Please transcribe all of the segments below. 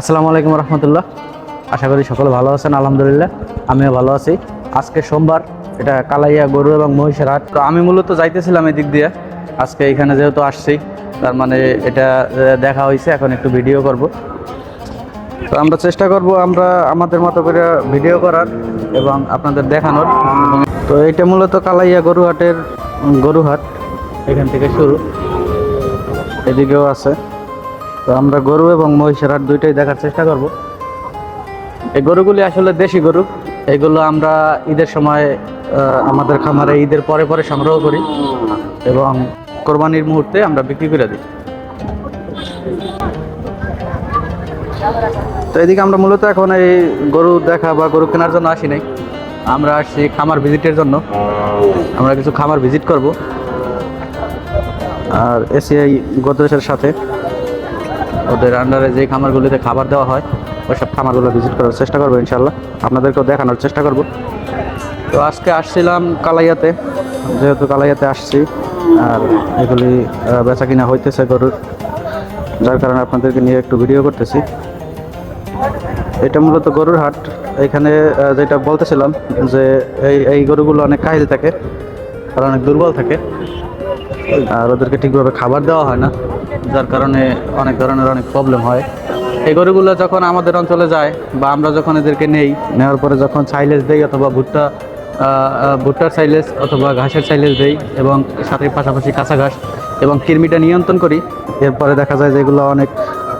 আসসালামু আলাইকুম রহমতুল্লাহ। আশা করি সকলে ভালো আছেন, আলহামদুলিল্লাহ, আমিও ভালো আছি। আজকে সোমবার, এটা কালাইয়া গরু এবং মহিষের হাট। তো আমি মূলত যাইতেছিলাম এদিক দিয়ে। আজকে এখানে যেহেতু আসছি, তার মানে এটা দেখা হয়েছে এখন একটু ভিডিও করব। তো আমরা চেষ্টা করব আমরা আমাদের মতো করে ভিডিও করার এবং আপনাদের দেখানোর। তো এটা মূলত কালাইয়া গরু হাটের, গরু হাট, এখান থেকে শুরু। এদিকেও আছে। তো আমরা গরু এবং মহিষের হাট দুইটাই দেখার চেষ্টা করব। এই গরুগুলি আসলে দেশি গরু। এগুলো আমরা ঈদের সময় আমাদের খামারে ঈদের পরে পরে সংগ্রহ করি এবং কোরবানির মুহূর্তে আমরা বিক্রি করে দিই। তো এদিকে আমরা মূলত এখন এই গরু দেখা বা গরু কেনার জন্য আসি নাই। আমরা আসছি খামার ভিজিটের জন্য। আমরা কিছু খামার ভিজিট করব। আর এসিআই গোদরেজের সাথে। ওদের আন্ডারে যে খামারগুলিতে খাবার দেওয়া হয়, ওইসব খামারগুলো ভিজিট করার চেষ্টা করব ইনশাল্লাহ আপনাদেরকেও দেখানোর চেষ্টা করব। তো আজকে আসছিলাম কালাইয়াতে। যেহেতু কালাইয়াতে আসছি, আর এগুলি বেচা কিনা হইতেছে গরুর। যার কারণে আপনাদেরকে নিয়ে একটু ভিডিও করতেছি। এটা মূলত গরুর হাট। এখানে যেটা বলতেছিলাম যে এই এই গরুগুলো অনেক কাহিল থাকে, আর অনেক দুর্বল থাকে। আর ওদেরকে ঠিকভাবে খাবার দেওয়া হয় না, যার কারণে অনেক ধরনের অনেক প্রবলেম হয়। এই গরুগুলো যখন আমাদের অঞ্চলে যায় বা আমরা যখন এদেরকে নেই, নেওয়ার পরে যখন সাইলেজ দেই অথবা ভুট্টা ভুট্টার সাইলেজ অথবা ঘাসের সাইলেজ দেই এবং সাথে পাশাপাশি কাঁচা ঘাস এবং কৃমিটা নিয়ন্ত্রণ করি, এরপরে দেখা যায় যে এগুলো অনেক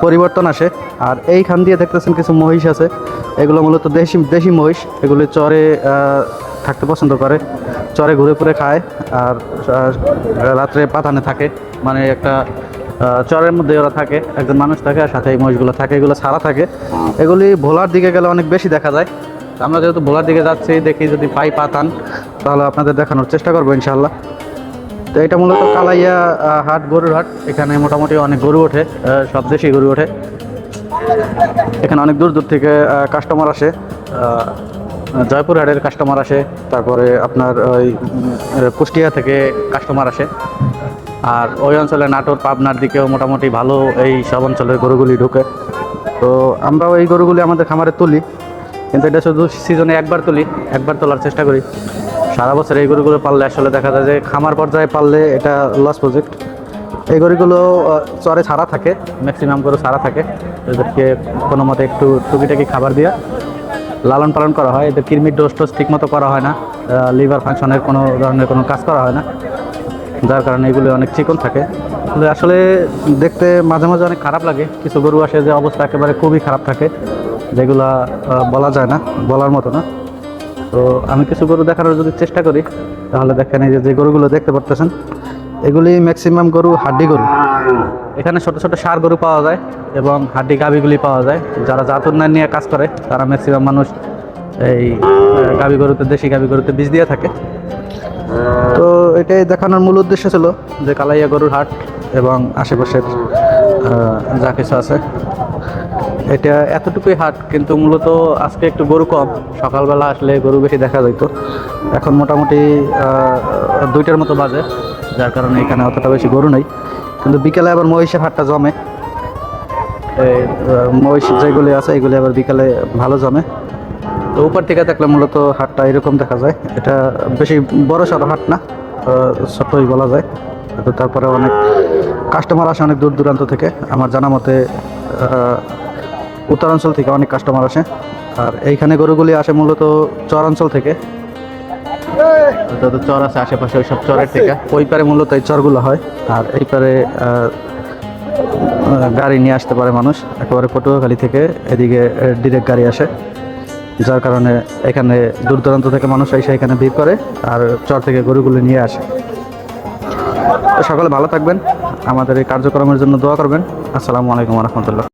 পরিবর্তন আসে। আর এইখান দিয়ে দেখতেছেন কিছু মহিষ আছে, এগুলো মূলত দেশি দেশি মহিষ। এগুলি চরে থাকতে পছন্দ করে। চরে ঘুরে ঘুরে খায় আর রাত্রে পাতানে থাকে। মানে একটা চরের মধ্যে ওরা থাকে, একজন মানুষ থাকে আর সাথে এই মহিষগুলো থাকে, এগুলো ছাড়া থাকে। এগুলি ভোলার দিকে গেলে অনেক বেশি দেখা যায়। আমরা যেহেতু ভোলার দিকে যাচ্ছি, দেখি যদি পাই পাতান, তাহলে আপনাদের দেখানোর চেষ্টা করব ইনশাল্লাহ তো এটা মূলত কালাইয়া হাট, গরুর হাট। এখানে মোটামুটি অনেক গরু ওঠে সব দেশেই গরু ওঠে। এখানে অনেক দূর দূর থেকে কাস্টমার আসে জয়পুর হাটের কাস্টমার আসে, তারপরে আপনার ওই কুষ্টিয়া থেকে কাস্টমার আসে। আর ওই অঞ্চলে নাটোর, পাবনার দিকেও মোটামুটি ভালো এই সব অঞ্চলের গরুগুলি ঢুকে। তো আমরাও এই গরুগুলি আমাদের খামারে তুলি, কিন্তু এটা শুধু সিজনে একবার তুলি, একবার তোলার চেষ্টা করি। সারা বছর এই গরুগুলো পাললে আসলে দেখা যায় যে খামার পর্যায়ে পাললে এটা লস প্রজেক্ট এই গরুগুলো চরে ছাড়া থাকে ম্যাক্সিমাম গরু ছাড়া থাকে। এদেরকে কোনো মতে একটু টুকিটাকি খাবার দিয়া লালন পালন করা হয় এদের কৃমির ডোজ টোজ ঠিক মতো করা হয় না লিভার ফাংশনের কোনো ধরনের কোনো কাজ করা হয় না, যার কারণে এগুলো অনেক চিকন থাকে। আসলে দেখতে মাঝে মাঝে অনেক খারাপ লাগে, কিছু গরু আসে যে অবস্থা একেবারে খুবই খারাপ থাকে, যেগুলা বলা যায় না, বলার মতো না। তো আমি কিছু গরু দেখানোর যদি চেষ্টা করি, তাহলে দেখেন এই যে গরুগুলো দেখতে পারতেছেন এগুলি ম্যাক্সিমাম গরু, হাড্ডি গরু। এখানে ছোট ছোট সার গরু পাওয়া যায় এবং হাড্ডি গাভিগুলি পাওয়া যায়। যারা জাত উন্নয়ন নিয়ে কাজ করে, তারা ম্যাক্সিমাম মানুষ এই গাভি গরুতে, দেশি গাভী গরুতে বীজ দিয়ে থাকে। তো এটাই দেখানোর মূল উদ্দেশ্য ছিল যে কালাইয়া গরুর হাট এবং আশেপাশের যা কিছু আছে। এটা এতটুকুই হাট, কিন্তু মূলত আজকে একটু গরু কম। সকালবেলা আসলে গরু বেশি দেখা যেত এখন মোটামুটি দুইটার মতো বাজে, যার কারণে এখানে অতটা বেশি গরু নেই। কিন্তু বিকেলে আবার মহিষের হাটটা জমে। মহিষ যেগুলি আছে, এগুলি আবার বিকালে ভালো জমে। তো উপর থেকে দেখলে মূলত হাটটা এরকম দেখা যায়। এটা বেশি বড় সড়ো হাট না ছোটই বলা যায়। তো তারপরে অনেক কাস্টমার আসে অনেক দূর দূরান্ত থেকে। আমার জানা মতে উত্তরাঞ্চল থেকে অনেক কাস্টমার আসে। আর এইখানে গরুগুলি আসে মূলত চরাঞ্চল থেকে। চর আছে আশেপাশে ওই সব চরের থেকে। ওই পারে মূলত এই চরগুলো হয়। আর এই পারে গাড়ি নিয়ে আসতে পারে মানুষ। একেবারে পটুয়াখালী থেকে এদিকে ডিরেক্ট গাড়ি আসে। যার কারণে এখানে দূর দূরান্ত থেকে মানুষ এসে এখানে ভিড় করে আর চর থেকে গরুগুলো নিয়ে আসে। তো সকলে ভালো থাকবেন। আমাদের এই কার্যক্রমের জন্য দোয়া করবেন। আসসালামু আলাইকুম রহমতুল্লাহ।